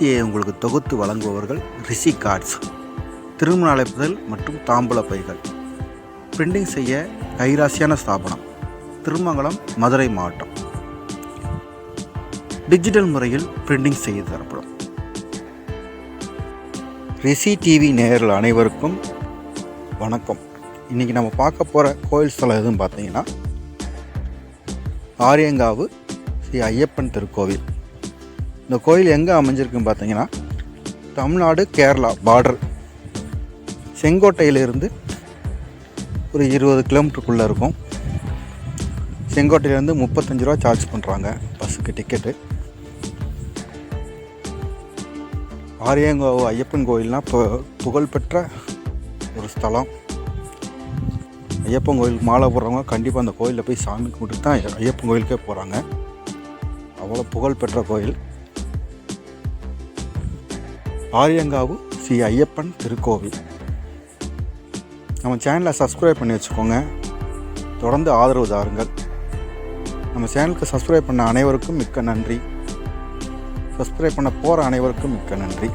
நிகழ்ச்சியை உங்களுக்கு தொகுத்து வழங்குபவர்கள் ரிஷி கார்ட்ஸ் திருமண அழைப்புதல் மற்றும் தாம்பூல பைகள். பிரிண்டிங் செய்ய கைராசியான ஸ்தாபனம். திருமங்கலம் மதுரை மாவட்டம். டிஜிட்டல் முறையில் பிரிண்டிங் செய்து தரப்படும். ரிஷி டிவி நேயர்கள் அனைவருக்கும் வணக்கம். இன்றைக்கி நம்ம பார்க்க போகிற கோயில் ஸ்தலம் எதுவும் பார்த்தீங்கன்னா ஆரியங்காவு ஸ்ரீ ஐயப்பன் திருக்கோவில். இந்த கோயில் எங்கே அமைஞ்சிருக்குன்னு பார்த்தீங்கன்னா தமிழ்நாடு கேரளா பார்டர் செங்கோட்டையிலிருந்து ஒரு இருபது கிலோமீட்டருக்குள்ளே இருக்கும். செங்கோட்டையிலேருந்து முப்பத்தஞ்சு ரூபா சார்ஜ் பண்ணுறாங்க பஸ்ஸுக்கு டிக்கெட்டு ஆரியங்கோ ஐயப்பன் கோயில்னால் இப்போ புகழ்பெற்ற ஒரு ஸ்தலம். ஐயப்பன் கோயிலுக்கு மாலை போடுறவங்க கண்டிப்பாக அந்த கோயிலில் போய் சாமி கும்பிட்டு தான் ஐயப்பன் கோயிலுக்கே போகிறாங்க அவ்வளோ புகழ்பெற்ற கோயில். ஆரியங்காவு ஸ்ரீ ஐயப்பன் திருக்கோவில். நம்ம சேனலை சப்ஸ்கிரைப் பண்ணி வச்சுக்கோங்க. தொடர்ந்து ஆதரவு தாருங்கள். நம்ம சேனலுக்கு சப்ஸ்கிரைப் பண்ண அனைவருக்கும் மிக்க நன்றி. சப்ஸ்கிரைப் பண்ண போகிற அனைவருக்கும் மிக்க நன்றி.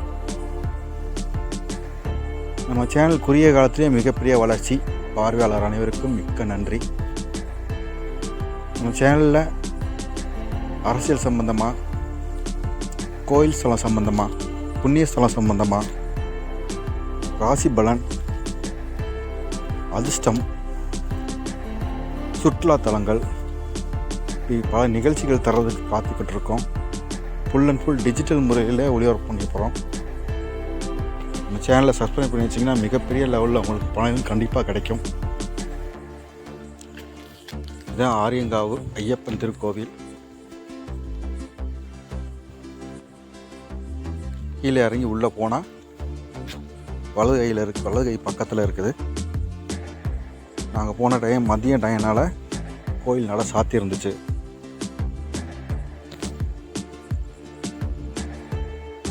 நம்ம சேனல் குறுகிய காலத்திலே மிகப்பெரிய வளர்ச்சி. பார்வையாளர் அனைவருக்கும் மிக்க நன்றி. நம்ம சேனலில் அரசியல் சம்பந்தமாக கோயில் ஸ்தலம் சம்பந்தமாக புண்ணியஸ்தலம் சம்பந்தமாக ராசி பலன் அதிர்ஷ்டம் சுற்றுலா தலங்கள். இப்படி பல நிகழ்ச்சிகள் தர்றதுக்கு பார்த்துக்கிட்டு இருக்கோம் ஃபுல் அண்ட் ஃபுல் டிஜிட்டல் முறையில் ஒளிபரப்பு பண்ணி போகிறோம் நம்ம சேனலை சப்ஸ்கிரைப் பண்ணி வச்சிங்கன்னா மிகப்பெரிய லெவலில் உங்களுக்கு பணம் கண்டிப்பாக கிடைக்கும். இதுதான் ஆரியங்காவு ஐயப்பன் திருக்கோவில். கீழே இறங்கி உள்ளே போனால் வலது கையில் இருக்கு வலது கை பக்கத்தில் இருக்குது. நாங்கள் போன டைம் மதிய டைம்னால் கோயில் நல்லா சாத்தி இருந்துச்சு.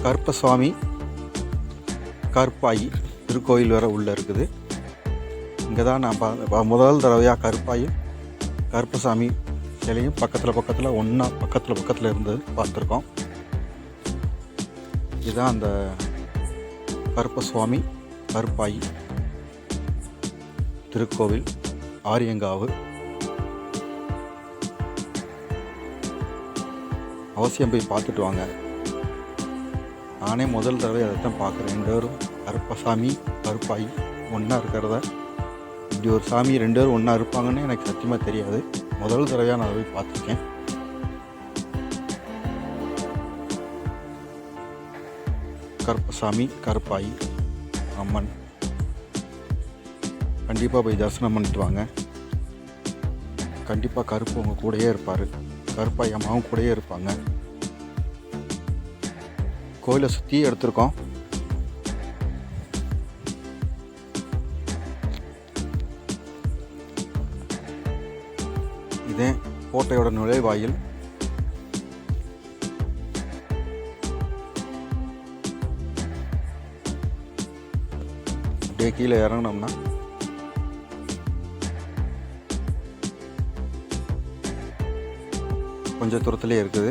கருப்பசுவாமி கருப்பாயி திருக்கோயில் வர உள்ளே இருக்குது. இங்கே தான் நான் பா- பா- முதல் தடவையாக கருப்பாயும் கருப்பசாமி சிலையும் பக்கத்தில் பக்கத்தில் ஒன்றா பக்கத்தில் பக்கத்தில் இருந்தது பார்த்துருக்கோம். இதுதான் அந்த கருப்பசுவாமி கருப்பாயி திருக்கோவில் ஆரியங்காவு. அவசியம் போய் பார்த்துட்டு வாங்க. நானே முதல் தடவை அதை தான் பார்க்குறேன். ரெண்டு பேரும் கருப்பசாமி கருப்பாயி ஒன்றா இருக்கிறத. இப்படி ஒரு சாமி ரெண்டு பேரும் ஒன்றா இருப்பாங்கன்னு எனக்கு சத்தியமாக தெரியாது. முதல் தடவையாக நான் அதை போய் பார்த்துருக்கேன். கருப்பசாமி கருப்பாயி அம்மன். கண்டிப்பாக போய் தரிசனம் பண்ணிட்டு வாங்க. கண்டிப்பாக கருப்பு உங்கள் கூடயே இருப்பார். கருப்பாய் அம்மாவும் கூடயே இருப்பாங்க. கோயிலை சுற்றி எடுத்திருக்கோம். இதே கோட்டையோட நுழைவாயில். அப்படியே கீழே இறங்கினோம்னா? கொஞ்சம் தூரத்துலேயே இருக்குது.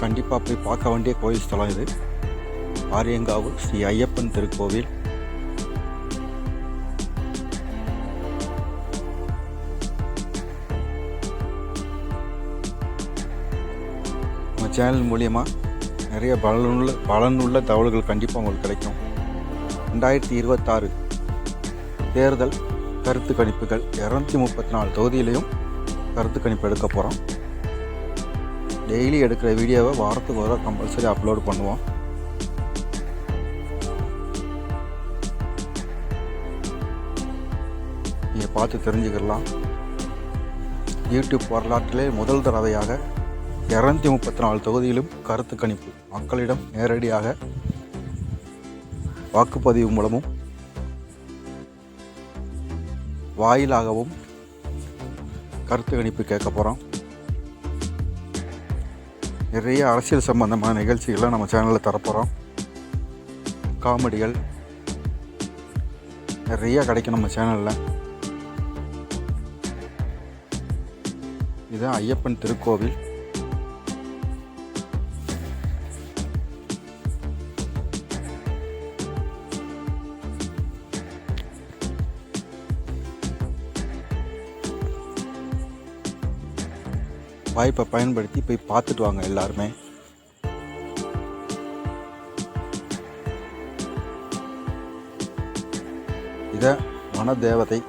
கண்டிப்பாக போய் பார்க்க வேண்டிய கோயில் ஸ்தலம் இது. ஆரியங்காவு ஸ்ரீ ஐயப்பன் திருக்கோவில். நம்ம சேனல் மூலியமாக நிறைய பலனுள்ள பலனுள்ள தகவல்கள் கண்டிப்பாக உங்களுக்கு கிடைக்கும். ரெண்டாயிரத்தி இருபத்தாறு தேர்தல் கருத்து கணிப்புகள் இரநூத்தி முப்பத்தி நாலு தொகுதியிலையும் கருத்து கணிப்பு எடுக்க போகிறோம் டெய்லி எடுக்கிற வீடியோவை வாரத்துக்கு வர கம்பல்சரி அப்லோட் பண்ணுவோம். நீங்கள் பார்த்து தெரிஞ்சுக்கலாம் யூடியூப் வரலாற்றிலே முதல் தடவையாக இரநூத்தி முப்பத்தி நாலு தொகுதியிலும் கருத்து கணிப்பு. மக்களிடம் நேரடியாக வாக்குப்பதிவு மூலமும் வாயிலாகவும் கருத்து கணிப்பு கேட்க போகிறோம் நிறைய அரசியல் சம்பந்தமான நிகழ்ச்சிகள்லாம் நம்ம சேனலில் தரப்போகிறோம் காமெடிகள் நிறைய கிடைக்கும் நம்ம சேனலில். இதுதான் ஐயப்பன் திருக்கோவில். வாய்ப்பை பயன்படுத்தி போய் பார்த்துட்டு வாங்க எல்லாருமே. இதை வனதேவதை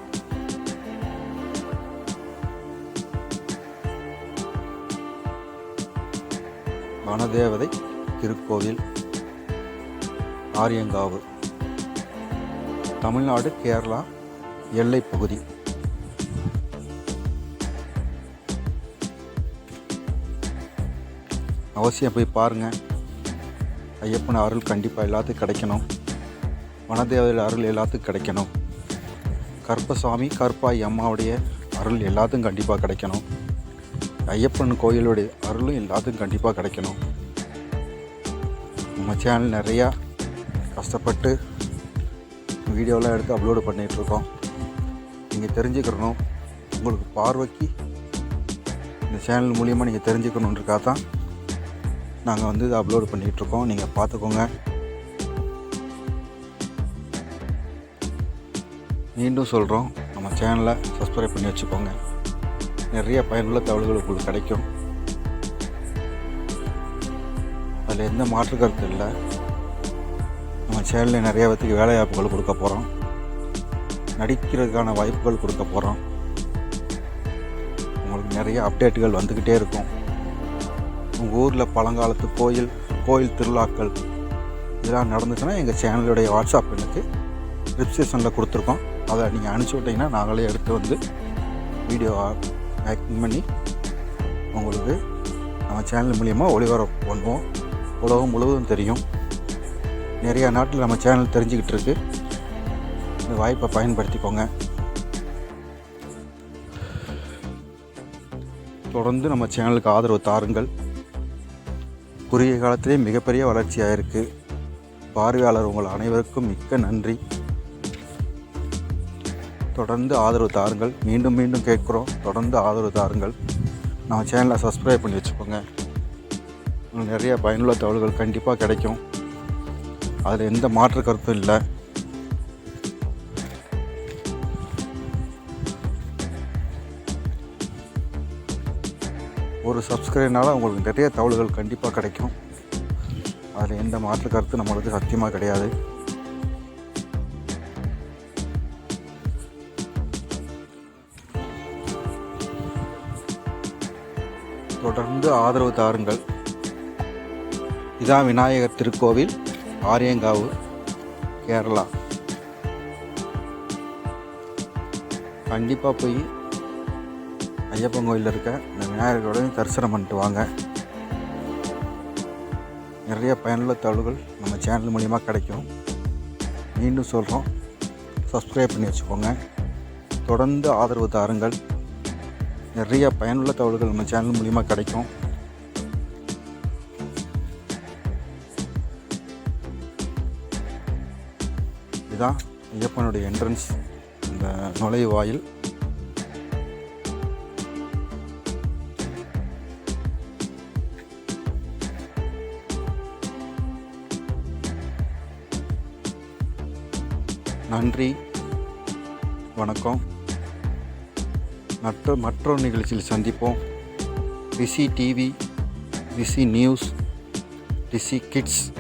வனதேவதை திருக்கோவில் ஆரியங்காவு தமிழ்நாடு கேரளா எல்லைப்பகுதி. பகுதி அவசியம் போய் பாருங்கள் ஐயப்பன் அருள் கண்டிப்பாக எல்லாத்துக்கும் கிடைக்கணும். வனதேவதையில் அருள் எல்லாத்துக்கும் கிடைக்கணும். கற்பசாமி கற்பாய் அம்மாவுடைய அருள் எல்லாத்துக்கும் கண்டிப்பாக கிடைக்கணும். ஐயப்பன் கோயிலுடைய அருளும் எல்லாத்துக்கும் கண்டிப்பாக கிடைக்கணும். நம்ம சேனல் நிறையா கஷ்டப்பட்டு வீடியோலாம் எடுத்து அப்லோடு பண்ணிகிட்ருக்கோம் நீங்கள் தெரிஞ்சுக்கிறணும் உங்களுக்கு பார்வைக்கு இந்த சேனல் மூலியமாக நீங்கள் தெரிஞ்சுக்கணுன்றக்காக தான் நாங்கள் வந்து இதை அப்லோடு பண்ணிகிட்ருக்கோம் நீங்கள் பார்த்துக்கோங்க. மீண்டும் சொல்கிறோம் நம்ம சேனலை சப்ஸ்கிரைப் பண்ணி வச்சுக்கோங்க. நிறைய பயனுள்ள தகவல்கள் உங்களுக்கு கிடைக்கும். அதில் எந்த மாற்று கருத்து இல்லை. நம்ம சேனலில் நிறைய பேத்துக்கு வேலை வாய்ப்புகள் கொடுக்க போகிறோம் நடிக்கிறதுக்கான வாய்ப்புகள் கொடுக்க போகிறோம் உங்களுக்கு நிறைய அப்டேட்டுகள் வந்துக்கிட்டே இருக்கும். உங்கள் ஊரில் பழங்காலத்து கோயில் கோயில் திருவிழாக்கள் இதெல்லாம் நடந்துச்சுன்னா எங்கள் சேனலுடைய வாட்ஸ்அப் எனக்கு டிஸ்கிரிப்ஷனில் கொடுத்துருக்கோம். அதை நீங்கள் அனுப்பிச்சி விட்டிங்கன்னா நாங்களே எடுத்து வந்து வீடியோ பேக்கிங் பண்ணி உங்களுக்கு நம்ம சேனல் மூலியமாக ஒளிபரப்பு பண்ணுவோம். உலகம் முழுவதும் தெரியும். நிறையா நாட்டில் நம்ம சேனல் தெரிஞ்சுக்கிட்டு இருக்கு. இந்த வாய்ப்பை பயன்படுத்திக்கோங்க. தொடர்ந்து நம்ம சேனலுக்கு ஆதரவு தாருங்கள். குறுகிய காலத்திலே மிகப்பெரிய வளர்ச்சியாக இருக்குது பார்வையாளர் உங்கள் அனைவருக்கும் மிக்க நன்றி. தொடர்ந்து ஆதரவு தாருங்கள். மீண்டும் மீண்டும் கேட்குறோம். தொடர்ந்து ஆதரவு தாருங்கள். நம்ம சேனலை சப்ஸ்கிரைப் பண்ணி வச்சுக்கோங்க. நிறைய பயனுள்ள தகவல்கள் கண்டிப்பாக கிடைக்கும். அதில் எந்த மாற்று கருத்தும் இல்லை. ஒரு சப்ஸ்கிரைப்னால உங்களுக்கு நிறைய தகவல்கள் கண்டிப்பாக கிடைக்கும். அதில் எந்த மாற்று கருத்து நம்மளுக்கு சத்தியமாக கிடையாது. தொடர்ந்து ஆதரவு தாருங்கள். இதான் விநாயகர் திருக்கோவில் ஆரியங்காவு கேரளா. கண்டிப்பாக போய் ஐயப்பன் கோயிலில் இருக்க இந்த விநாயகரோடையும் தரிசனம் பண்ணிட்டு வாங்க. நிறைய பயனுள்ள தகவல்கள் நம்ம சேனல் மூலிமா கிடைக்கும். மீண்டும் சொல்கிறோம் சப்ஸ்கிரைப் பண்ணி வச்சுக்கோங்க. தொடர்ந்து ஆதரவு தாருங்கள். நிறைய பயனுள்ள தகவல்கள் நம்ம சேனல் மூலிமா கிடைக்கும். இதுதான் ஐயப்பனுடைய என்ட்ரன்ஸ் இந்த நுழைவு நன்றி வணக்கம். மற்ற மற்றொரு நிகழ்ச்சியில் சந்திப்போம். Rishi TV Rishi news Rishi kids.